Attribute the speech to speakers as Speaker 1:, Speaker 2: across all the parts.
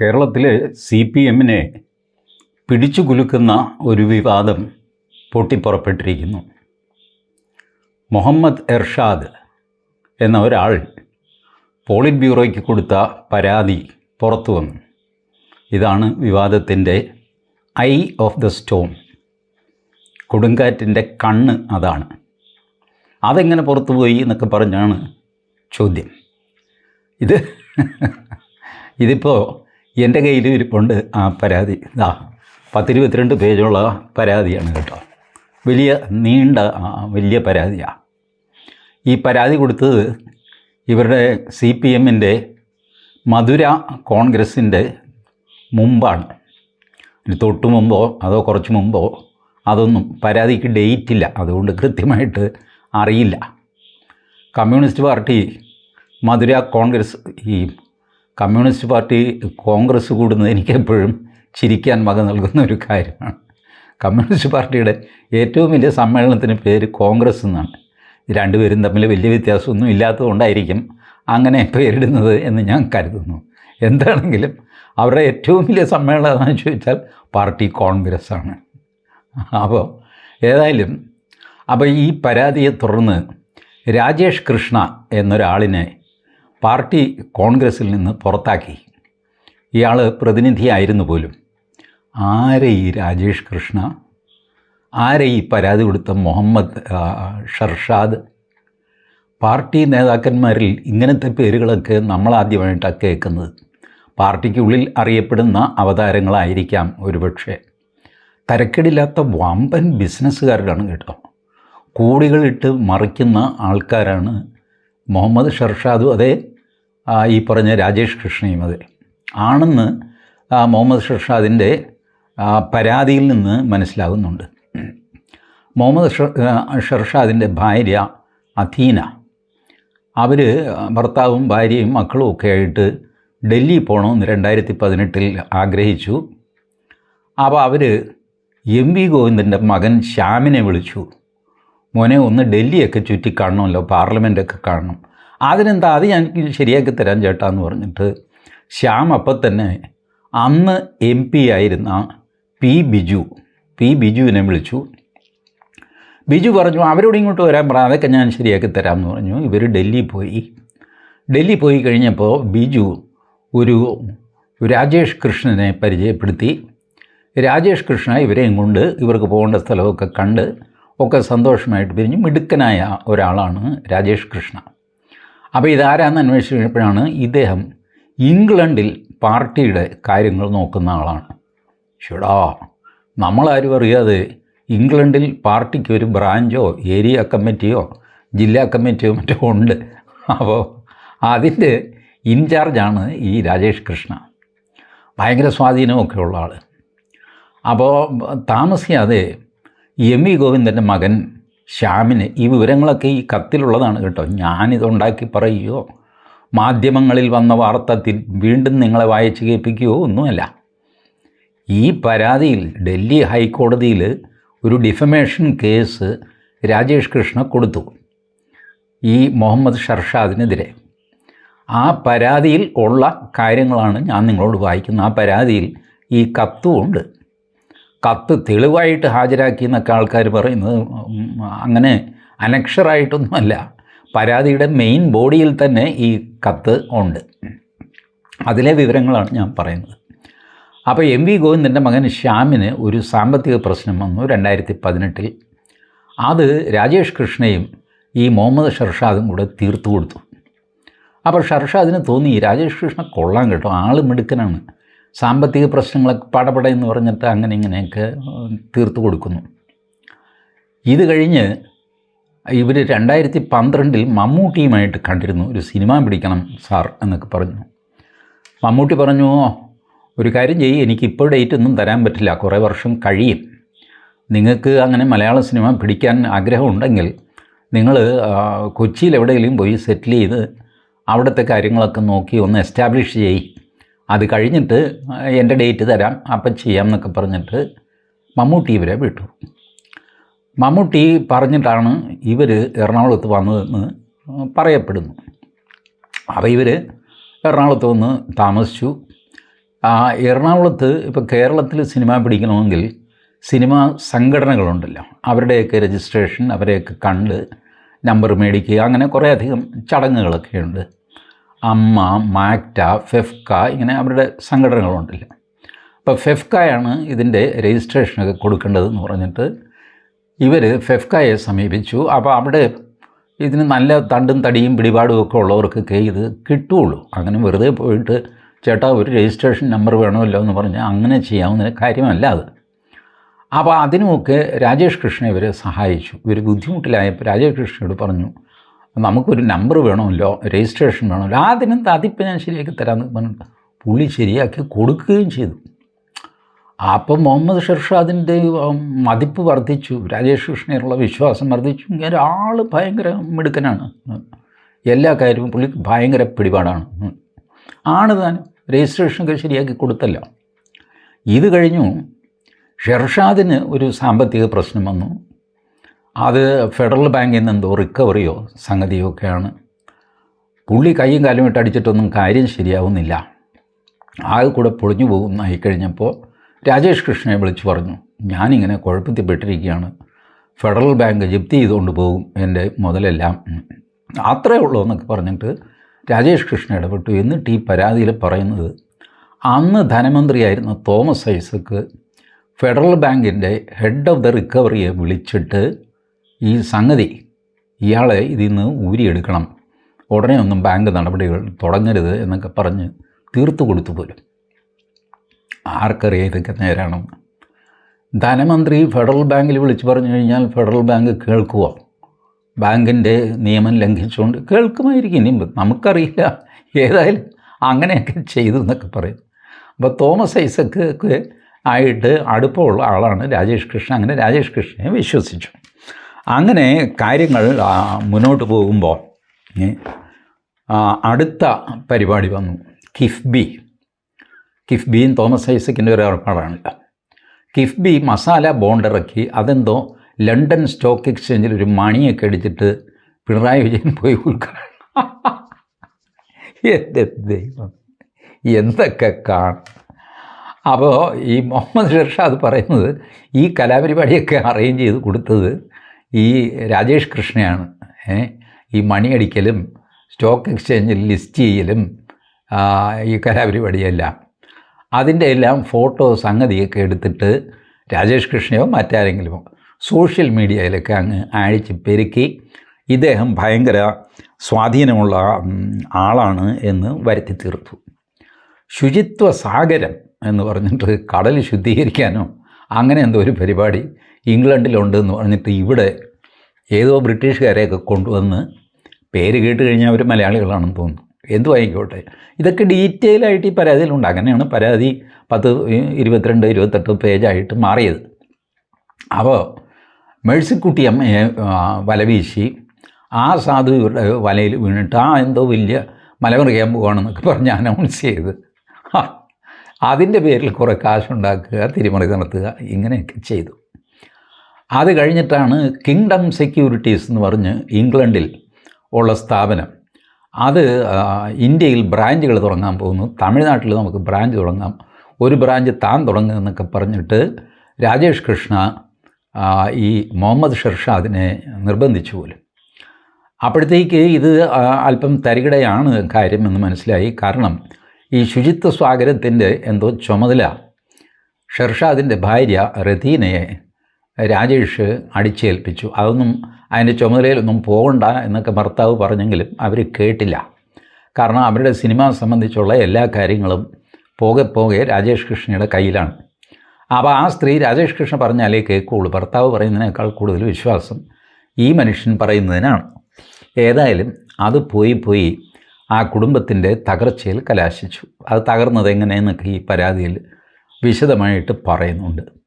Speaker 1: കേരളത്തിൽ C P എമ്മിനെ പിടിച്ചു കുലുക്കുന്ന ഒരു വിവാദം പൊട്ടിപ്പുറപ്പെട്ടിരിക്കുന്നു. മുഹമ്മദ് എർഷാദ് എന്ന ഒരാൾ പോളിറ്റ് ബ്യൂറോയ്ക്ക് കൊടുത്ത പരാതി പുറത്തു വന്നു ഇതാണ് വിവാദത്തിന്റെ ഐ ഓഫ് ദ സ്റ്റോൺ. കൊടുങ്കാറ്റിന്റെ കണ്ണ് അതാണ്. അതെങ്ങനെ പുറത്തു പോയി എന്നൊക്കെ പറഞ്ഞാണ് ചോദ്യം. ഇത് ഇതിപ്പോൾ എന്റെ കയ്യിൽ ഇരിപ്പുണ്ട്. ആ പരാതി. ഇതാ പത്തിരുപത്തിരണ്ട് പേജുള്ള പരാതിയാണ് കേട്ടോ. വലിയ നീണ്ട വലിയ പരാതിയാണ് ഈ പരാതി കൊടുത്തത് ഇവരുടെ സി പി എമ്മിന്റെ മധുര കോൺഗ്രസിന്റെ മുമ്പാണ്. തൊട്ട് മുമ്പോ അതോ കുറച്ച് മുമ്പോ അതൊന്നും പരാതിക്ക് ഡേറ്റ് ഇല്ല അതുകൊണ്ട് കൃത്യമായിട്ട് അറിയില്ല. കമ്മ്യൂണിസ്റ്റ് പാർട്ടി മധുര കോൺഗ്രസ് ഈ കമ്മ്യൂണിസ്റ്റ് പാർട്ടി കോൺഗ്രസ് കൂടുന്നത് എനിക്കെപ്പോഴും ചിരിക്കാൻ വക നൽകുന്ന ഒരു കാര്യമാണ്. കമ്മ്യൂണിസ്റ്റ് പാർട്ടിയുടെ ഏറ്റവും വലിയ സമ്മേളനത്തിന് പേര് കോൺഗ്രസ് എന്നാണ്. രണ്ടുപേരും തമ്മിൽ വലിയ വ്യത്യാസമൊന്നും ഇല്ലാത്തതുകൊണ്ടായിരിക്കും അങ്ങനെ പേരിടുന്നത് എന്ന് ഞാൻ കരുതുന്നു. എന്താണെങ്കിലും അവരുടെ ഏറ്റവും വലിയ സമ്മേളനം എന്താണെന്ന് ചോദിച്ചാൽ പാർട്ടി കോൺഗ്രസ് ആണ്. അപ്പോൾ ഏതായാലും അപ്പോൾ ഈ പരാതിയെ തുടർന്ന് രാജേഷ് കൃഷ്ണ എന്നൊരാളിനെ പാർട്ടി കോൺഗ്രസിൽ നിന്ന് പുറത്താക്കി. ഇയാൾ പ്രതിനിധിയായിരുന്നു പോലും. ആരെ ഈ രാജേഷ് കൃഷ്ണ? ആരെ ഈ പരാതി കൊടുത്ത മുഹമ്മദ് ഷർഷാദ്? പാർട്ടി നേതാക്കന്മാരിൽ ഇങ്ങനത്തെ പേരുകളൊക്കെ നമ്മളാദ്യമായിട്ടാണ് കേൾക്കുന്നത്. പാർട്ടിക്കുള്ളിൽ അറിയപ്പെടുന്ന അവതാരങ്ങളായിരിക്കാം ഒരുപക്ഷെ. തരക്കേടില്ലാത്ത വമ്പൻ ബിസിനസ്സുകാരാണ് കേട്ടോ. കോടികളിട്ട് മറിക്കുന്ന ആൾക്കാരാണ് മുഹമ്മദ് ഷർഷാദും അതെ ഈ പറഞ്ഞ രാജേഷ് കൃഷ്ണയും അതെ. ആണെന്ന് മുഹമ്മദ് ഷർഷാദിന്റെ പരാതിയിൽ നിന്ന് മനസ്സിലാകുന്നുണ്ട്. മുഹമ്മദ് ഷർഷാദിന്റെ ഭാര്യ അഥീന. അവർ ഭർത്താവും ഭാര്യയും മക്കളും ഒക്കെ ആയിട്ട് ഡൽഹി പോകണമെന്ന് രണ്ടായിരത്തി പതിനെട്ടിൽ ആഗ്രഹിച്ചു. അപ്പോൾ അവർ എം വി ഗോവിന്ദന്റെ മകൻ ശ്യാമിനെ വിളിച്ചു. മോനെ ഒന്ന് ഡൽഹിയൊക്കെ ചുറ്റി കാണണമല്ലോ പാർലമെന്റൊക്കെ കാണണം. അതിനെന്താ? അത് ഞാൻ ശരിയാക്കി തരാൻ ചേട്ടാ എന്ന് പറഞ്ഞിട്ട് ശ്യാം അപ്പം തന്നെ അന്ന് എം പി ആയിരുന്ന പി ബിജു പി ബിജുവിനെ വിളിച്ചു. ബിജു പറഞ്ഞു അവരോട് ഇങ്ങോട്ട് വരാൻ പറ അതൊക്കെ ഞാൻ ശരിയാക്കി തരാമെന്ന് പറഞ്ഞു. ഇവർ ഡൽഹി പോയി. ഡൽഹി പോയി കഴിഞ്ഞപ്പോൾ ബിജു ഒരു രാജേഷ് കൃഷ്ണനെ പരിചയപ്പെടുത്തി. രാജേഷ് കൃഷ്ണ ഇവരെയും കൊണ്ട് ഇവർക്ക് പോകേണ്ട സ്ഥലമൊക്കെ കണ്ട് ഒക്കെ സന്തോഷമായിട്ട് പിരിഞ്ഞു മിടുക്കനായ ഒരാളാണ് രാജേഷ് കൃഷ്ണ. അപ്പോൾ ഇതാരാന്ന് അന്വേഷിച്ച് കഴിഞ്ഞപ്പോഴാണ് ഇദ്ദേഹം ഇംഗ്ലണ്ടിൽ പാർട്ടിയുടെ കാര്യങ്ങൾ നോക്കുന്ന ആളാണ്. ഷുടാ നമ്മളാരും അറിയാതെ ഇംഗ്ലണ്ടിൽ പാർട്ടിക്ക് ഒരു ബ്രാഞ്ചോ ഏരിയ കമ്മിറ്റിയോ ജില്ലാ കമ്മിറ്റിയോ മറ്റോ ഉണ്ട്. അപ്പോൾ അതിന്റെ ഇൻചാർജാണ് ഈ രാജേഷ് കൃഷ്ണ. ഭയങ്കര സ്വാധീനമൊക്കെ ഉള്ള ആൾ അപ്പോൾ താമസിയാതെ എം വി ഗോവിന്ദന്റെ മകൻ ശ്യാമിന് ഈ വിവരങ്ങളൊക്കെ ഈ കത്തിലുള്ളതാണ് കേട്ടോ. ഞാനിതുണ്ടാക്കി പറയുകയോ മാധ്യമങ്ങളിൽ വന്ന വാർത്ത വീണ്ടും നിങ്ങളെ വായിച്ച് കേൾപ്പിക്കുകയോ ഒന്നുമല്ല. ഈ പരാതിയിൽ ഡൽഹി ഹൈക്കോടതിയിൽ ഒരു ഡിഫമേഷൻ കേസ് രാജേഷ് കൃഷ്ണ കൊടുത്തു ഈ മുഹമ്മദ് ഷർഷാദിനെതിരെ. ആ പരാതിയിൽ ഉള്ള കാര്യങ്ങളാണ് ഞാൻ നിങ്ങളോട് വായിക്കുന്നത്. ആ പരാതിയിൽ ഈ കത്തും ഉണ്ട് കത്ത് തെളിവായിട്ട് ഹാജരാക്കി എന്നൊക്കെ ആൾക്കാർ പറയുന്നത് അങ്ങനെ അനക്ഷറായിട്ടൊന്നുമല്ല പരാതിയുടെ മെയിൻ ബോഡിയിൽ തന്നെ ഈ കത്ത് ഉണ്ട്. അതിലെ വിവരങ്ങളാണ് ഞാൻ പറയുന്നത്. അപ്പോൾ എം വി ഗോവിന്ദന്റെ മകൻ ശ്യാമിന് ഒരു സാമ്പത്തിക പ്രശ്നം വന്നു രണ്ടായിരത്തി പതിനെട്ടിൽ അത് രാജേഷ് കൃഷ്ണയും ഈ മുഹമ്മദ് ഷർഷാദും കൂടെ തീർത്തു കൊടുത്തു. അപ്പോൾ ഷർഷാദിന് തോന്നി രാജേഷ് കൃഷ്ണ കൊള്ളാൻ കേട്ടോ ആൾ മിടുക്കനാണ്. സാമ്പത്തിക പ്രശ്നങ്ങളൊക്കെ പടപട എന്ന് പറഞ്ഞിട്ട് അങ്ങനെ ഇങ്ങനെയൊക്കെ തീർത്ത് കൊടുക്കുന്നു. ഇത് കഴിഞ്ഞ് ഇവർ രണ്ടായിരത്തി പന്ത്രണ്ടിൽ മമ്മൂട്ടിയുമായിട്ട് കണ്ടിരുന്നു. ഒരു സിനിമ പിടിക്കണം സാർ എന്നൊക്കെ പറഞ്ഞു. മമ്മൂട്ടി പറഞ്ഞു ഒരു കാര്യം ചെയ്യും. എനിക്കിപ്പോൾ ഡേറ്റ് ഒന്നും തരാൻ പറ്റില്ല. കുറേ വർഷം കഴിയും. നിങ്ങൾക്ക് അങ്ങനെ മലയാള സിനിമ പിടിക്കാൻ ആഗ്രഹമുണ്ടെങ്കിൽ നിങ്ങൾ കൊച്ചിയിൽ എവിടെയെങ്കിലും പോയി സെറ്റിൽ ചെയ്ത് അവിടുത്തെ കാര്യങ്ങളൊക്കെ നോക്കി ഒന്ന് എസ്റ്റാബ്ലിഷ് ചെയ്യ്. അത് കഴിഞ്ഞിട്ട് എന്റെ ഡേറ്റ് തരാം അപ്പം ചെയ്യാം എന്നൊക്കെ പറഞ്ഞിട്ട് മമ്മൂട്ടി ഇവരെ വിട്ടു. മമ്മൂട്ടി പറഞ്ഞിട്ടാണ് ഇവർ എറണാകുളത്ത് വന്നതെന്ന് പറയപ്പെടുന്നു. അപ്പോൾ ഇവർ എറണാകുളത്ത് വന്ന് താമസിച്ചു. എറണാകുളത്ത് ഇപ്പോൾ കേരളത്തിൽ സിനിമ പിടിക്കണമെങ്കിൽ സിനിമ സംഘടനകളുണ്ടല്ലോ. അവരുടെയൊക്കെ രജിസ്ട്രേഷൻ അവരെയൊക്കെ കണ്ട് നമ്പർ മേടിക്കുക അങ്ങനെ കുറേയധികം ചടങ്ങുകളൊക്കെ ഉണ്ട് അമ്മ മാക്ട ഫെഫ്ക ഇങ്ങനെ അവരുടെ സംഘടനകളുണ്ടല്ലോ. അപ്പോൾ ഫെഫ്കയാണ് ഇതിന്റെ രജിസ്ട്രേഷനൊക്കെ കൊടുക്കേണ്ടതെന്ന് പറഞ്ഞിട്ട് ഇവർ ഫെഫ്കയെ സമീപിച്ചു. അപ്പോൾ അവിടെ ഇതിന് നല്ല തണ്ടും തടിയും പിടിപാടും ഒക്കെ ഉള്ളവർക്കൊക്കെ ഇത് കിട്ടുകയുള്ളൂ അങ്ങനെ വെറുതെ പോയിട്ട് ചേട്ടാ ഒരു രജിസ്ട്രേഷൻ നമ്പർ വേണമല്ലോ എന്ന് പറഞ്ഞാൽ അങ്ങനെ ചെയ്യാവുന്ന കാര്യമല്ല അത്. അപ്പോൾ അതിനുമൊക്കെ രാജേഷ് കൃഷ്ണ ഇവരെ സഹായിച്ചു. ഇവർ ബുദ്ധിമുട്ടിലായപ്പോൾ രാജേഷ് കൃഷ്ണയോട് പറഞ്ഞു നമുക്കൊരു നമ്പർ വേണമല്ലോ രജിസ്ട്രേഷൻ വേണമല്ലോ അതിനും അതിപ്പം ഞാൻ ശരിയാക്കി തരാമെന്ന് പറഞ്ഞിട്ട് പുള്ളി ശരിയാക്കി കൊടുക്കുകയും ചെയ്തു. അപ്പം മുഹമ്മദ് ഷെർഷാദിന്റെ മതിപ്പ് വർദ്ധിച്ചു. രാജേഷ് കൃഷ്ണയുള്ള വിശ്വാസം വർദ്ധിച്ചു. ആൾ ഭയങ്കര മിടുക്കനാണ്. എല്ലാ കാര്യവും പുള്ളിക്ക് ഭയങ്കര പിടിപാടാണ്. ആണ് താൻ രജിസ്ട്രേഷനൊക്കെ ശരിയാക്കി കൊടുത്തല്ല. ഇത് കഴിഞ്ഞു ഷെർഷാദിന് ഒരു സാമ്പത്തിക പ്രശ്നം വന്നു. അത് ഫെഡറൽ ബാങ്കിൽ നിന്ന് എന്തോ റിക്കവറിയോ സംഗതിയോ ഒക്കെയാണ്. പുള്ളി കൈയും കാലും ഇട്ട് അടിച്ചിട്ടൊന്നും കാര്യം ശരിയാവുന്നില്ല. ആകെ കൂടെ പൊളിഞ്ഞു പോകുന്നായി കഴിഞ്ഞപ്പോൾ രാജേഷ് കൃഷ്ണനെ വിളിച്ചു പറഞ്ഞു ഞാനിങ്ങനെ കുഴപ്പത്തിൽപ്പെട്ടിരിക്കുകയാണ്. ഫെഡറൽ ബാങ്ക് ജപ്തി ചെയ്തുകൊണ്ട് പോകും എന്റെ മുതലെല്ലാം. അത്രേ ഉള്ളൂ എന്നൊക്കെ പറഞ്ഞിട്ട് രാജേഷ് കൃഷ്ണ ഇടപെട്ടു. എന്നിട്ട് ഈ പരാതിയിൽ പറയുന്നത് അന്ന് ധനമന്ത്രിയായിരുന്ന തോമസ് ഐസക്ക് ഫെഡറൽ ബാങ്കിന്റെ ഹെഡ് ഓഫ് ദ റിക്കവറിയെ വിളിച്ചിട്ട് ഈ സംഗതി ഇയാളെ ഇതിൽ നിന്ന് ഊരിയെടുക്കണം. ഉടനെ ഒന്നും ബാങ്ക് നടപടികൾ തുടങ്ങരുത് എന്നൊക്കെ പറഞ്ഞ് തീർത്തു കൊടുത്തു പോലും. ആർക്കറിയാം ഇതൊക്കെ നേരാണെന്ന്. ധനമന്ത്രി ഫെഡറൽ ബാങ്കിൽ വിളിച്ചു പറഞ്ഞു കഴിഞ്ഞാൽ ഫെഡറൽ ബാങ്ക് കേൾക്കുമോ ബാങ്കിന്റെ നിയമം ലംഘിച്ചുകൊണ്ട് കേൾക്കുമായിരിക്കും ഇനി നമുക്കറിയില്ല ഏതായാലും അങ്ങനെയൊക്കെ ചെയ്തു എന്നൊക്കെ പറയും. അപ്പോൾ തോമസ് ഐസക്ക് ആയിട്ട് അടുപ്പമുള്ള ആളാണ് രാജേഷ് കൃഷ്ണ അങ്ങനെ രാജേഷ് കൃഷ്ണനെ വിശ്വസിച്ചു. അങ്ങനെ കാര്യങ്ങൾ മുന്നോട്ട് പോകുമ്പോൾ അടുത്ത പരിപാടി വന്നു. കിഫ്ബി. കിഫ്ബിയും തോമസ് ഐസക്കിന്റെ ഒരു ഏർപ്പാടാണല്ലോ കിഫ്ബി മസാല ബോണ്ട് ഇറക്കി അതെന്തോ ലണ്ടൻ സ്റ്റോക്ക് എക്സ്ചേഞ്ചിൽ ഒരു മണിയൊക്കെ അടിച്ചിട്ട് പിണറായി വിജയൻ പോയി ഉദ്ഘാടനം. എന്റെ ദൈവം എന്തൊക്കെ കാണും അപ്പോൾ ഈ മുഹമ്മദ് ഷെർഷാദ് പറയുന്നത് ഈ കലാപരിപാടിയൊക്കെ അറേഞ്ച് ചെയ്ത് കൊടുത്തത് ഈ രാജേഷ് കൃഷ്ണയാണ് ഈ മണിയടിക്കലും സ്റ്റോക്ക് എക്സ്ചേഞ്ചിൽ ലിസ്റ്റ് ചെയ്യലും ഈ കലാപരിപാടിയെല്ലാം. അതിന്റെ എല്ലാം ഫോട്ടോ സംഗതിയൊക്കെ എടുത്തിട്ട് രാജേഷ് കൃഷ്ണയോ മറ്റാരെങ്കിലുമോ സോഷ്യൽ മീഡിയയിലൊക്കെ അങ്ങ് അഴിച്ച് പെരുക്കി ഇദ്ദേഹം ഭയങ്കര സ്വാധീനമുള്ള ആളാണ് എന്ന് വരുത്തി തീർത്തു. ശുചിത്വ സാഗരം എന്ന് പറഞ്ഞിട്ട് കടൽ ശുദ്ധീകരിക്കാനോ അങ്ങനെ എന്തോ ഒരു പരിപാടി ഇംഗ്ലണ്ടിലുണ്ട് എന്ന് പറഞ്ഞിട്ട് ഇവിടെ ഏതോ ബ്രിട്ടീഷുകാരെയൊക്കെ കൊണ്ടുവന്ന് പേര് കേട്ട് കഴിഞ്ഞാൽ അവർ മലയാളികളാണെന്ന് തോന്നുന്നു. എന്തു ആയിക്കോട്ടെ. ഇതൊക്കെ ഡീറ്റെയിൽ ആയിട്ട് ഈ പരാതിയിലുണ്ട്. അങ്ങനെയാണ് പരാതി പത്ത് ഇരുപത്തിരണ്ട് ഇരുപത്തെട്ട് പേജായിട്ട് മാറിയത്. അപ്പോൾ മേഴ്സിക്കുട്ടി അമ്മയെ ആ, വലവീശി ആ സാധു വലയിൽ വീണിട്ട് ആ എന്തോ വലിയ മലമറിയാൻ പോവാണെന്നൊക്കെ പറഞ്ഞ് അനൗൺസ് ചെയ്ത്. അതിന്റെ പേരിൽ കുറേ കാശുണ്ടാക്കുക തിരിമറി നടത്തുക ഇങ്ങനെയൊക്കെ ചെയ്തു. അത് കഴിഞ്ഞിട്ടാണ് കിങ്ഡം സെക്യൂരിറ്റീസ് എന്ന് പറഞ്ഞ് ഇംഗ്ലണ്ടിൽ ഉള്ള സ്ഥാപനം. അത് ഇന്ത്യയിൽ ബ്രാഞ്ചുകൾ തുടങ്ങാൻ പോകുന്നു. തമിഴ്നാട്ടിൽ നമുക്ക് ബ്രാഞ്ച് തുടങ്ങാം. ഒരു ബ്രാഞ്ച് താൻ തുടങ്ങുക എന്നൊക്കെ പറഞ്ഞിട്ട് രാജേഷ് കൃഷ്ണ ഈ മുഹമ്മദ് ഷെർഷാദിനെ നിർബന്ധിച്ചു പോലും. അപ്പോഴത്തേക്ക് ഇത് അല്പം തരികിടയാണ് കാര്യമെന്ന് മനസ്സിലായി. കാരണം ഈ ശുചിത്വ സ്വാഗതത്തിന്റെ എന്തോ ചുമതല ഷെർഷാദിന്റെ ഭാര്യ റതീനയെ രാജേഷ് അടിച്ചേൽപ്പിച്ചു. അതൊന്നും അതിന്റെ ചുമതലയിലൊന്നും പോകണ്ട എന്നൊക്കെ ഭർത്താവ് പറഞ്ഞെങ്കിലും അവർ കേട്ടില്ല. കാരണം അവരുടെ സിനിമ സംബന്ധിച്ചുള്ള എല്ലാ കാര്യങ്ങളും പോകെ പോകെ രാജേഷ് കൃഷ്ണയുടെ കയ്യിലാണ്. അപ്പോൾ ആ സ്ത്രീ രാജേഷ് കൃഷ്ണ പറഞ്ഞാലേ കേൾക്കുകയുള്ളൂ ഭർത്താവ് പറയുന്നതിനേക്കാൾ കൂടുതൽ വിശ്വാസം ഈ മനുഷ്യൻ പറയുന്നതിനാണ്. ഏതായാലും അത് പോയി പോയി ആ കുടുംബത്തിന്റെ തകർച്ചയിൽ കലാശിച്ചു. അത് തകർന്നത് എങ്ങനെയെന്നൊക്കെ ഈ പരാതിയിൽ വിശദമായിട്ട് പറയുന്നുണ്ട്.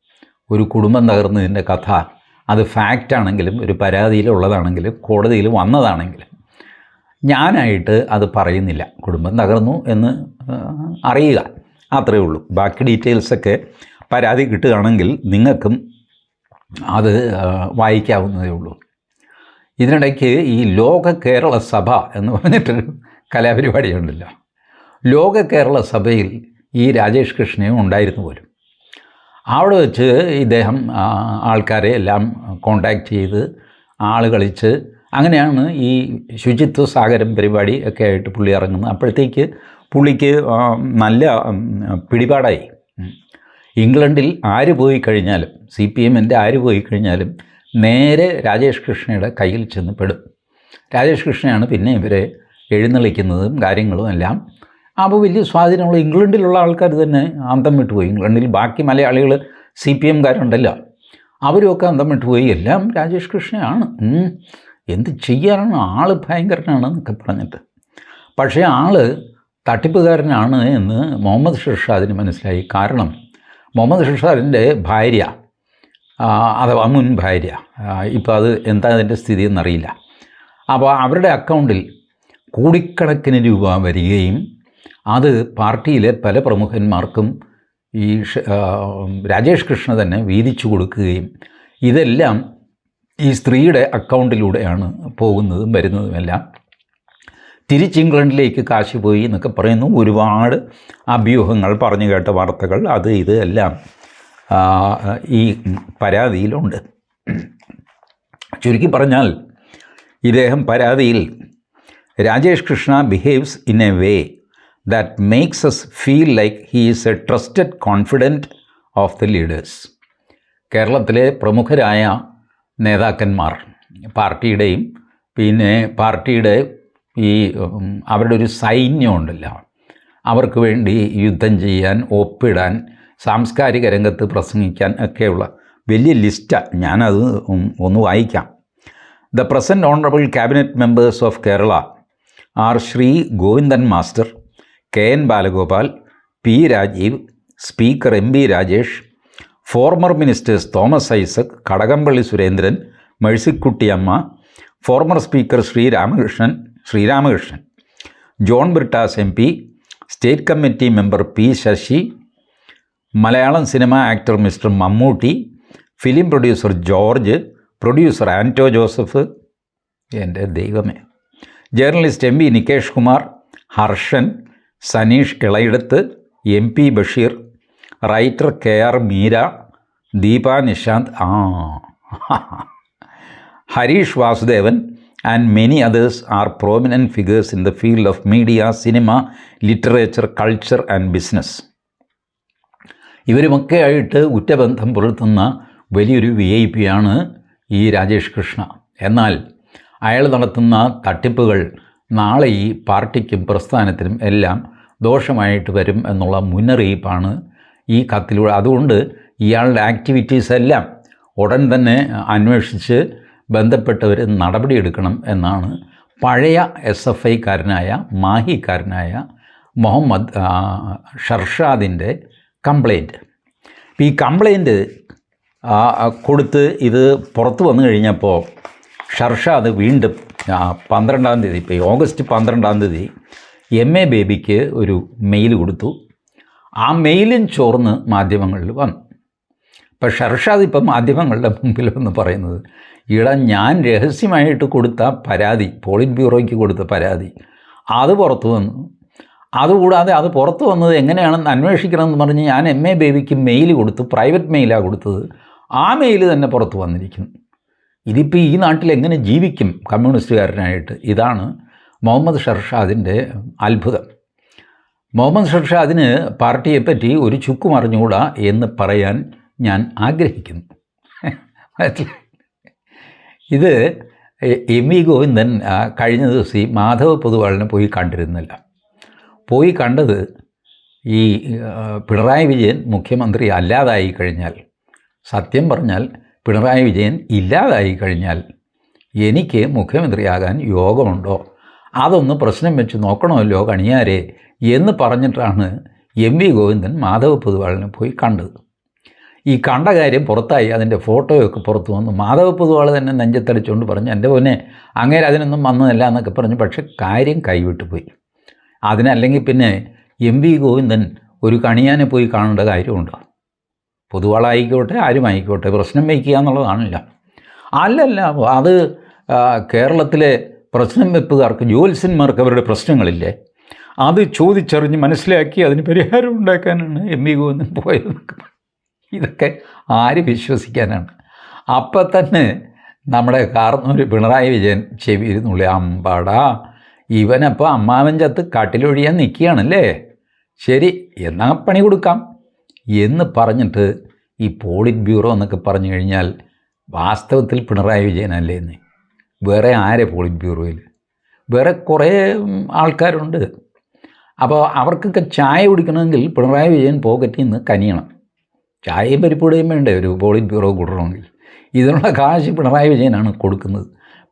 Speaker 1: ഒരു കുടുംബം തകർന്നതിന്റെ കഥ. അത് ഫാക്റ്റാണെങ്കിലും ഒരു പരാതിയിലുള്ളതാണെങ്കിലും കോടതിയിൽ വന്നതാണെങ്കിലും. ഞാനായിട്ട് അത് പറയുന്നില്ല. കുടുംബം തകർന്നു എന്ന് അറിയുക. അത്രയേ ഉള്ളൂ. ബാക്കി ഡീറ്റെയിൽസൊക്കെ പരാതി കിട്ടുകയാണെങ്കിൽ നിങ്ങൾക്കും അത് വായിക്കാവുന്നതേ ഉള്ളൂ. ഇതിനിടയ്ക്ക് ഈ ലോക കേരള സഭ എന്ന് പറഞ്ഞിട്ടൊരു കലാപരിപാടിയുണ്ടല്ലോ. ലോക കേരള സഭയിൽ ഈ രാജേഷ് കൃഷ്ണയും ഉണ്ടായിരുന്നു പോലും. അവിടെ വെച്ച് ഇദ്ദേഹം ആൾക്കാരെ എല്ലാം കോണ്ടാക്ട് ചെയ്ത് ആൾ കളിച്ച് അങ്ങനെയാണ് ഈ ശുചിത്വ സാഗരം പരിപാടി ഒക്കെ ആയിട്ട് പുള്ളി ഇറങ്ങുന്നത്. അപ്പോഴത്തേക്ക് പുള്ളിക്ക് നല്ല പിടിപാടായി. ഇംഗ്ലണ്ടിൽ ആര് പോയി കഴിഞ്ഞാലും സി പി എമ്മിന്റെ ആര് പോയി കഴിഞ്ഞാലും നേരെ രാജേഷ് കൃഷ്ണയുടെ കയ്യിൽ ചെന്ന് പെടും. രാജേഷ് കൃഷ്ണയാണ് പിന്നെ ഇവരെ എഴുന്നള്ളിക്കുന്നതും കാര്യങ്ങളും എല്ലാം. അപ്പോൾ വലിയ സ്വാധീനമുള്ള ഇംഗ്ലണ്ടിലുള്ള ആൾക്കാർ തന്നെ അന്തം വിട്ടുപോയി. ഇംഗ്ലണ്ടിൽ ബാക്കി മലയാളികൾ സി പി എംകാരുണ്ടല്ലോ. അവരുമൊക്കെ അന്തം വിട്ടുപോയി. എല്ലാം രാജേഷ് കൃഷ്ണയാണ്. എന്ത് ചെയ്യാനാണ്? ആൾ ഭയങ്കരനാണ് എന്നൊക്കെ പറഞ്ഞിട്ട്. പക്ഷേ ആൾ തട്ടിപ്പുകാരനാണ് എന്ന് മുഹമ്മദ് ഷിർഷാദിന് മനസ്സിലായി. കാരണം മുഹമ്മദ് ഷിർഷാദിന്റെ ഭാര്യ അഥവാ മുൻ ഭാര്യ ഇപ്പോൾ അത് എന്താ അതിന്റെ സ്ഥിതി എന്നറിയില്ല. അപ്പോൾ അവരുടെ അക്കൗണ്ടിൽ കോടിക്കണക്കിന് രൂപ വരികയും അത് പാർട്ടിയിലെ പല പ്രമുഖന്മാർക്കും ഈ രാജേഷ് കൃഷ്ണ തന്നെ വീതിച്ചു കൊടുക്കുകയും ഇതെല്ലാം ഈ സ്ത്രീയുടെ അക്കൗണ്ടിലൂടെയാണ് പോകുന്നതും വരുന്നതുമെല്ലാം. തിരിച്ച് ഇംഗ്ലണ്ടിലേക്ക് കാശ് പോയി എന്നൊക്കെ പറയുന്നു. ഒരുപാട് അഭ്യൂഹങ്ങൾ പറഞ്ഞു കേട്ട വാർത്തകൾ. അത് ഇത് എല്ലാം ഈ പരാതിയിലുണ്ട്. ചുരുക്കി പറഞ്ഞാൽ ഇദ്ദേഹം പരാതിയിൽ Rajesh Krishna behaves in a way that makes us feel like he is a trusted confident of the leaders കേരളത്തിലെ പ്രമുഖരായ നേതാക്കന്മാർ പാർട്ടിയുടെയും പിന്നെ പാർട്ടിയുടെ ഈ അവരുടെ ഒരു സൈന്യമുണ്ടല്ലോ. അവർക്ക് വേണ്ടി യുദ്ധം ചെയ്യാൻ ഒപ്പിടാൻ സാംസ്കാരിക രംഗത്ത് പ്രസംഗിക്കാൻ ഒക്കെയുള്ള വലിയ ലിസ്റ്റാണ് ഞാനത് ഒന്ന് വായിക്കാം. The present honourable cabinet members of Kerala are Shri Govindan master K N Balagopal P Rajeev speaker M B Rajesh former ministers Thomas Isaac Kadakampally Surendran Mercykuttyamma former speaker Shri Ramakrishnan Sreeramakrishnan John Brittas M P state committee member P Sasi Malayalam cinema actor mister Mammootty film producer George producer Anto Joseph എന്റെ ദൈവമേ. Journalist M V Nikesh Kumar Harshan Saneesh Elayidath M P Basheer writer K R Meera Deepa Nishanth ആ. Harish Vasudevan and many others are prominent figures in the field of media cinema literature culture and business ഇവരുമൊക്കെ ആയിട്ട് ഉറ്റബന്ധം പുലർത്തുന്ന വലിയൊരു V I P ആണ് ഈ രാജേഷ് കൃഷ്ണ. എന്നാൽ അയാൾ നടത്തുന്ന തട്ടിപ്പുകൾ നാളെ ഈ പാർട്ടിക്കും പ്രസ്ഥാനത്തിനും എല്ലാം ദോഷമായിട്ട് വരും എന്നുള്ള മുന്നറിയിപ്പാണ് ഈ കത്തിലൂടെ. അതുകൊണ്ട് ഇയാളുടെ ആക്ടിവിറ്റീസ് എല്ലാം ഉടൻ തന്നെ അന്വേഷിച്ച് ബന്ധപ്പെട്ടവർ നടപടിയെടുക്കണം എന്നാണ് പഴയ എസ് എഫ് ഐക്കാരനായ മാഹിക്കാരനായ മുഹമ്മദ് ഷർഷാദിന്റെ കംപ്ലൈന്റ്. ഈ കംപ്ലൈന്റ് കൊടുത്ത് ഇത് പുറത്ത് വന്നു കഴിഞ്ഞപ്പോൾ ഷർഷാദ് വീണ്ടും പന്ത്രണ്ടാം തീയതി ഇപ്പോൾ ഓഗസ്റ്റ് പന്ത്രണ്ടാം തീയതി എം എ ബേബിക്ക് ഒരു മെയിൽ കൊടുത്തു. ആ മെയിലും ചോർന്ന് മാധ്യമങ്ങളിൽ വന്നു. ഇപ്പം ഷർഷാദ് ഇപ്പം മാധ്യമങ്ങളുടെ മുമ്പിൽ വന്ന് പറയുന്നത് ഇട ഞാൻ രഹസ്യമായിട്ട് കൊടുത്ത പരാതി പോളിറ്റ് ബ്യൂറോയ്ക്ക് കൊടുത്ത പരാതി അത് പുറത്തു വന്നു. അതുകൂടാതെ അത് പുറത്തു വന്നത് എങ്ങനെയാണെന്ന് അന്വേഷിക്കണമെന്ന് പറഞ്ഞ് ഞാൻ എം എ ബേബിക്ക് മെയിൽ കൊടുത്തു പ്രൈവറ്റ് മെയിലാണ് കൊടുത്തത്. ആ മെയിൽ തന്നെ പുറത്തു വന്നിരിക്കുന്നു. ഇതിപ്പോൾ ഈ നാട്ടിൽ എങ്ങനെ ജീവിക്കും കമ്മ്യൂണിസ്റ്റുകാരനായിട്ട്? ഇതാണ് മുഹമ്മദ് ഷർഷാദിന്റെ അത്ഭുതം. മുഹമ്മദ് ഷർഷാദിന് പാർട്ടിയെപ്പറ്റി ഒരു ചുക്കും അറിഞ്ഞുകൂടാ എന്ന് പറയാൻ ഞാൻ ആഗ്രഹിക്കുന്നു. ഇത് എ- വി ഗോവിന്ദൻ കഴിഞ്ഞ ദിവസം ഈ മാധവ പൊതുവാളിനെ പോയി കണ്ടിരുന്നില്ല. പോയി കണ്ടത് ഈ പിണറായി വിജയൻ മുഖ്യമന്ത്രി അല്ലാതായി കഴിഞ്ഞാൽ സത്യം പറഞ്ഞാൽ പിണറായി വിജയൻ ഇല്ലാതായി കഴിഞ്ഞാൽ എനിക്ക് മുഖ്യമന്ത്രിയാകാൻ യോഗമുണ്ടോ? അതൊന്ന് പ്രശ്നം വെച്ച് നോക്കണമല്ലോ കണിയാരെ എന്ന് പറഞ്ഞിട്ടാണ് എം വി ഗോവിന്ദൻ മാധവ പൊതുവാളിനെ പോയി കണ്ടത്. ഈ കണ്ട കാര്യം പുറത്തായി അതിന്റെ ഫോട്ടോയൊക്കെ പുറത്തു വന്നു. മാധവ പൊതുവാൾ തന്നെ നെഞ്ചത്തടിച്ചുകൊണ്ട് പറഞ്ഞു എന്റെ പൊന്നെ അങ്ങേരെ അതിനൊന്നും വന്നതല്ല എന്നൊക്കെ പറഞ്ഞു പക്ഷെ കാര്യം കൈവിട്ടു പോയി. അതിനല്ലെങ്കിൽ പിന്നെ എം വി ഗോവിന്ദൻ ഒരു കണിയാനെ പോയി കാണേണ്ട കാര്യമുണ്ട്? പൊതുവാളായിക്കോട്ടെ ആരുമായിക്കോട്ടെ പ്രശ്നം വയ്ക്കുക എന്നുള്ളതാണല്ലോ. അല്ലല്ല അത് കേരളത്തിലെ പ്രശ്നം വെപ്പുകാർക്ക് ജ്യോത്സ്യന്മാർക്ക് അവരുടെ പ്രശ്നങ്ങളില്ലേ? അത് ചോദിച്ചറിഞ്ഞ് മനസ്സിലാക്കി അതിന് പരിഹാരം ഉണ്ടാക്കാനാണ് എം വി ഗോവിന്ദൻ പോയത് ഇതൊക്കെ ആര് വിശ്വസിക്കാനാണ്? അപ്പം തന്നെ നമ്മുടെ കാർന്നൂർ പിണറായി വിജയൻ ചെവിയിരുന്നുള്ളി അമ്പാടാ ഇവനപ്പോൾ അമ്മാവൻ ചത്ത് കാട്ടിലൊഴിയാൻ നിൽക്കുകയാണല്ലേ? ശരി എന്നാ പണി കൊടുക്കാം. എന്ന് പറഞ്ഞിട്ട് ഈ പോളിറ്റ് ബ്യൂറോ എന്നൊക്കെ പറഞ്ഞു കഴിഞ്ഞാൽ വാസ്തവത്തിൽ പിണറായി വിജയനല്ലേ എന്ന് വേറെ ആരെ പോളിറ്റ് ബ്യൂറോയിൽ വേറെ കുറേ ആൾക്കാരുണ്ട്. അപ്പോൾ അവർക്കൊക്കെ ചായ കുടിക്കണമെങ്കിൽ പിണറായി വിജയൻ പോക്കറ്റിൽ നിന്ന് കനിയണം. ചായയും പരിപ്പൂടെയും വേണ്ടേ ഒരു പോളിറ്റ് ബ്യൂറോ കൂടണമെങ്കിൽ? ഇതിനുള്ള കാശ് പിണറായി വിജയനാണ് കൊടുക്കുന്നത്.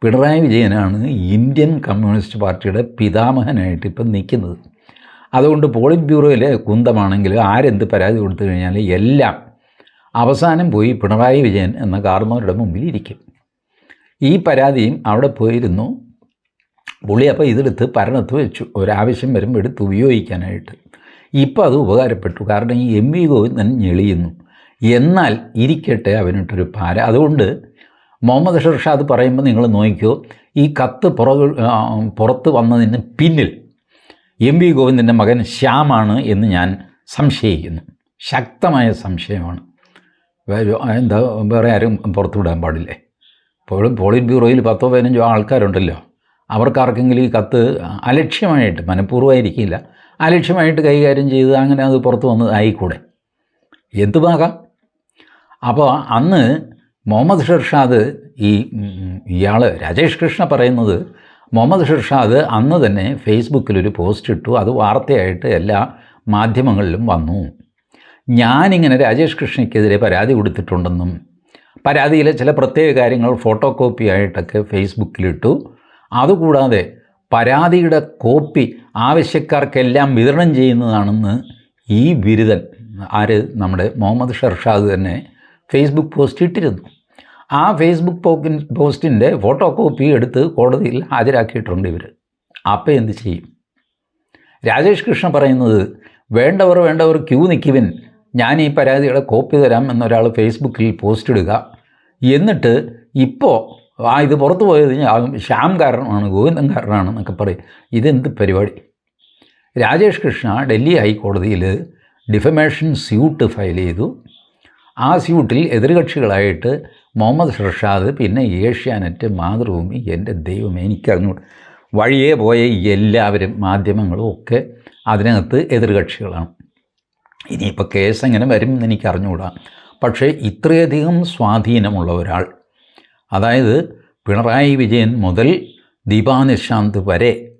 Speaker 1: പിണറായി വിജയനാണ് ഇന്ത്യൻ കമ്മ്യൂണിസ്റ്റ് പാർട്ടിയുടെ പിതാമഹനായിട്ട് ഇപ്പം നിൽക്കുന്നത്. അതുകൊണ്ട് പോളിറ്റ് ബ്യൂറോയിലെ കുന്തമാണെങ്കിൽ ആരെന്ത് പരാതി കൊടുത്തു കഴിഞ്ഞാൽ എല്ലാം അവസാനം പോയി പിണറായി വിജയൻ എന്ന കാർന്നവരുടെ മുമ്പിൽ ഇരിക്കും. ഈ പരാതിയും അവിടെ പോയിരുന്നു. പുള്ളി അപ്പോൾ ഇതെടുത്ത് ഭരണത്ത് വെച്ചു. ഒരാവശ്യം വരുമ്പോൾ എടുത്ത് ഉപയോഗിക്കാനായിട്ട്. ഇപ്പോൾ അത് ഉപകാരപ്പെട്ടു. കാരണം ഈ എം വി ഗോവിന്ദൻ ഞെളിയുന്നു. എന്നാൽ ഇരിക്കട്ടെ അവനിട്ടൊരു പാര. അതുകൊണ്ട് മുഹമ്മദ് ഷർഷാദ് പറയുമ്പോൾ നിങ്ങൾ നോക്കിയോ ഈ കത്ത് പുറകു പുറത്ത് വന്നതിന് പിന്നിൽ എം വി ഗോവിന്ദന്റെ മകൻ ശ്യാമാണ് എന്ന് ഞാൻ സംശയിക്കുന്നു. ശക്തമായ സംശയമാണ്. എന്താ വേറെ ആരും പുറത്തുവിടാൻ പാടില്ലേ? ഇപ്പോഴും പോളിറ്റ് ബ്യൂറോയിൽ പത്തോ പതിനഞ്ചോ ആൾക്കാരുണ്ടല്ലോ. അവർക്കാർക്കെങ്കിലും ഈ കത്ത് അലക്ഷ്യമായിട്ട് മനഃപൂർവമായിരിക്കില്ല അലക്ഷ്യമായിട്ട് കൈകാര്യം ചെയ്ത് അങ്ങനെ അത് പുറത്ത് വന്ന് ആയിക്കൂടെ? എന്തുമാകാം അപ്പോൾ അന്ന് മുഹമ്മദ് ഷർഷാദ് ഈ ഇയാൾ രാജേഷ് കൃഷ്ണ പറയുന്നത് മുഹമ്മദ് ഷർഷാദ് അന്ന് തന്നെ ഫേസ്ബുക്കിലൊരു പോസ്റ്റ് ഇട്ടു. അത് വാർത്തയായിട്ട് എല്ലാ മാധ്യമങ്ങളിലും വന്നു. ഞാനിങ്ങനെ രാജേഷ് കൃഷ്ണയ്ക്കെതിരെ പരാതി കൊടുത്തിട്ടുണ്ടെന്നും പരാതിയിലെ ചില പ്രത്യേക കാര്യങ്ങൾ ഫോട്ടോ കോപ്പി ആയിട്ടൊക്കെ ഫേസ്ബുക്കിലിട്ടു അതുകൂടാതെ പരാതിയുടെ കോപ്പി ആവശ്യക്കാർക്കെല്ലാം വിതരണം ചെയ്യുന്നതാണെന്ന് ഈ ബിരുദൻ ആര്? നമ്മുടെ മുഹമ്മദ് ഷർഷാദ് തന്നെ ഫേസ്ബുക്ക് പോസ്റ്റ് ഇട്ടിരുന്നു. ആ ഫേസ്ബുക്ക് പോക്കിൻ പോസ്റ്റിന്റെ ഫോട്ടോ കോപ്പി എടുത്ത് കോടതിയിൽ ഹാജരാക്കിയിട്ടുണ്ട് ഇവർ അപ്പോൾ എന്ത് ചെയ്യും? രാജേഷ് കൃഷ്ണ പറയുന്നത് വേണ്ടവർ വേണ്ടവർ ക്യൂ നിൽക്കുവിൻ. ഞാൻ ഈ പരാതികളെ കോപ്പി തരാം എന്നൊരാൾ ഫേസ്ബുക്കിൽ പോസ്റ്റ് ഇടുക. എന്നിട്ട് ഇപ്പോൾ ആ ഇത് പുറത്തു പോയത് ശ്യാം കാരണമാണ് ഗോവിന്ദൻ കാരണമാണ് എന്നൊക്കെ പറയും. ഇതെന്ത് പരിപാടി? രാജേഷ് കൃഷ്ണ ഡൽഹി ഹൈക്കോടതിയിൽ ഡിഫമേഷൻ സ്യൂട്ട് ഫയൽ ചെയ്തു. ആ സ്യൂട്ടിൽ എതിർകക്ഷികളായിട്ട് മുഹമ്മദ് ഷർഷാദ് പിന്നെ ഏഷ്യാനെറ്റ് മാതൃഭൂമി എന്റെ ദൈവം എനിക്കറിഞ്ഞു വഴിയേ പോയ എല്ലാവരും മാധ്യമങ്ങളും ഒക്കെ അതിനകത്ത് എതിർകക്ഷികളാണ്. ഇനിയിപ്പോൾ കേസ് എങ്ങനെ വരും എന്ന് എനിക്ക് അറിഞ്ഞുകൂടാ. പക്ഷേ ഇത്രയധികം സ്വാധീനമുള്ള ഒരാൾ അതായത് പിണറായി വിജയൻ മുതൽ ദീപാ നിശാന്ത് വരെ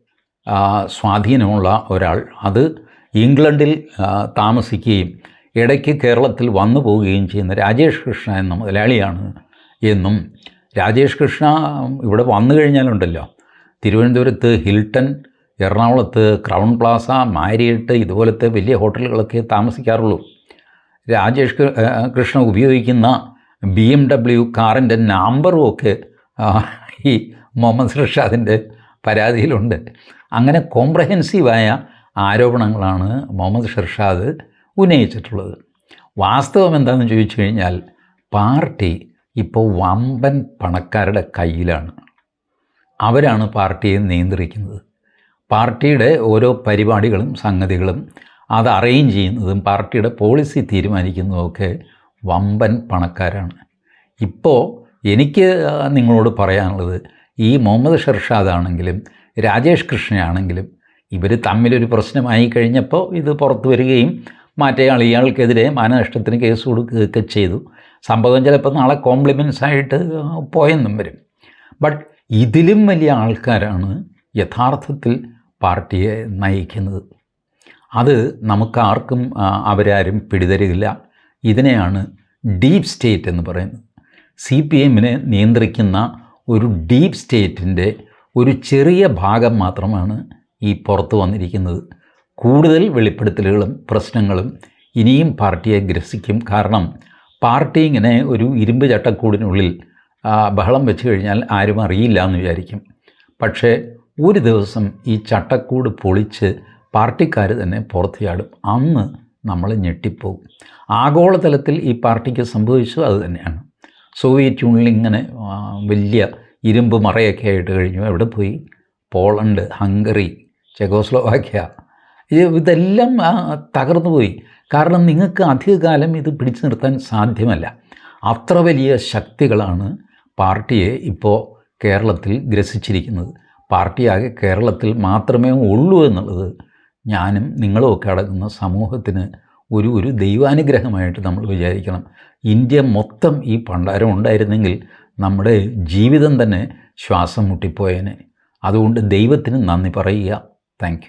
Speaker 1: സ്വാധീനമുള്ള ഒരാൾ അത് ഇംഗ്ലണ്ടിൽ താമസിക്കുകയും ഇടയ്ക്ക് കേരളത്തിൽ വന്നു പോവുകയും ചെയ്യുന്ന രാജേഷ് കൃഷ്ണ എന്ന മുതലാളിയാണ് എന്നും. രാജേഷ് കൃഷ്ണ ഇവിടെ വന്നു കഴിഞ്ഞാലുണ്ടല്ലോ. തിരുവനന്തപുരത്ത് ഹിൽട്ടൺ എറണാകുളത്ത് ക്രൗൺ പ്ലാസ മാരിയട്ട് ഇതുപോലത്തെ വലിയ ഹോട്ടലുകളൊക്കെ താമസിക്കാറുള്ളൂ. രാജേഷ് കൃഷ്ണ ഉപയോഗിക്കുന്ന ബി എം ഡബ്ല്യു കാറിന്റെ നമ്പറും ഒക്കെ ഈ മുഹമ്മദ് ഋഷാദിന്റെ പരാതിയിലുണ്ട്. അങ്ങനെ കോംപ്രഹെൻസീവായ ആരോപണങ്ങളാണ് മുഹമ്മദ് ഷർഷാദ് ഉന്നയിച്ചിട്ടുള്ളത്. വാസ്തവം എന്താണെന്ന് ചോദിച്ചു കഴിഞ്ഞാൽ പാർട്ടി ഇപ്പോൾ വമ്പൻ പണക്കാരുടെ കയ്യിലാണ്. അവരാണ് പാർട്ടിയെ നിയന്ത്രിക്കുന്നത്. പാർട്ടിയുടെ ഓരോ പരിപാടികളും സംഗതികളും അത് അറേഞ്ച് ചെയ്യുന്നതും പാർട്ടിയുടെ പോളിസി തീരുമാനിക്കുന്നതുമൊക്കെ വമ്പൻ പണക്കാരാണ്. ഇപ്പോൾ എനിക്ക് നിങ്ങളോട് പറയാനുള്ളത് ഈ മുഹമ്മദ് ഷർഷാദ് ആണെങ്കിലും രാജേഷ് കൃഷ്ണയാണെങ്കിലും ഇവർ തമ്മിലൊരു പ്രശ്നമായി കഴിഞ്ഞപ്പോൾ ഇത് പുറത്തു വരികയും മറ്റേയാൾ ഇയാൾക്കെതിരെ മാനനഷ്ടത്തിന് കേസ് കൊടുക്കുകയൊക്കെ ചെയ്തു. സംഭവം ചിലപ്പോൾ നാളെ കോംപ്ലിമെൻസ് ആയിട്ട് പോയെന്നും വരും. ബട്ട് ഇതിലും വലിയ ആൾക്കാരാണ് യഥാർത്ഥത്തിൽ പാർട്ടിയെ നയിക്കുന്നത്. അത് നമുക്കാർക്കും അവരാരും പിടിതരികില്ല ഇതിനെയാണ് ഡീപ്പ് സ്റ്റേറ്റ് എന്ന് പറയുന്നത്. സി പി എമ്മിനെ നിയന്ത്രിക്കുന്ന ഒരു ഡീപ്പ് സ്റ്റേറ്റിന്റെ ഒരു ചെറിയ ഭാഗം മാത്രമാണ് ഈ പുറത്തു വന്നിരിക്കുന്നത്. കൂടുതൽ വെളിപ്പെടുത്തലുകളും പ്രശ്നങ്ങളും ഇനിയും പാർട്ടിയെ ഗ്രസിക്കും. കാരണം പാർട്ടി ഇങ്ങനെ ഒരു ഇരുമ്പ് ചട്ടക്കൂടിനുള്ളിൽ ബഹളം വെച്ച് കഴിഞ്ഞാൽ ആരും അറിയില്ല എന്ന് വിചാരിക്കും. പക്ഷേ ഒരു ദിവസം ഈ ചട്ടക്കൂട് പൊളിച്ച് പാർട്ടിക്കാർ തന്നെ പുറത്തു ചാടും അന്ന് നമ്മൾ ഞെട്ടിപ്പോകും. ആഗോളതലത്തിൽ ഈ പാർട്ടിക്ക് സംഭവിച്ചത് അത് തന്നെയാണ്. സോവിയറ്റ് യൂണിയൻ ഇങ്ങനെ വലിയ ഇരുമ്പ് മറയൊക്കെ ആയിട്ട് കഴിഞ്ഞു. എവിടെ പോയി? പോളണ്ട് ഹംഗറി ചെക്കോസ്ലോവാക്യ ഇതെല്ലാം തകർന്നു പോയി. കാരണം നിങ്ങൾക്ക് അധികകാലം ഇത് പിടിച്ചു നിർത്താൻ സാധ്യമല്ല. അത്ര വലിയ ശക്തികളാണ് പാർട്ടിയെ ഇപ്പോൾ കേരളത്തിൽ ഗ്രസിച്ചിരിക്കുന്നത്. പാർട്ടിയാകെ കേരളത്തിൽ മാത്രമേ ഉള്ളൂ എന്നുള്ളത് ഞാനും നിങ്ങളും ഒക്കെ അടങ്ങുന്ന സമൂഹത്തിന് ഒരു ഒരു ദൈവാനുഗ്രഹമായിട്ട് നമ്മൾ വിചാരിക്കണം. ഇന്ത്യ മൊത്തം ഈ പണ്ടാരം ഉണ്ടായിരുന്നെങ്കിൽ നമ്മുടെ ജീവിതം തന്നെ ശ്വാസം മുട്ടിപ്പോയേനെ. അതുകൊണ്ട് ദൈവത്തിന് നന്ദി പറയുക. താങ്ക്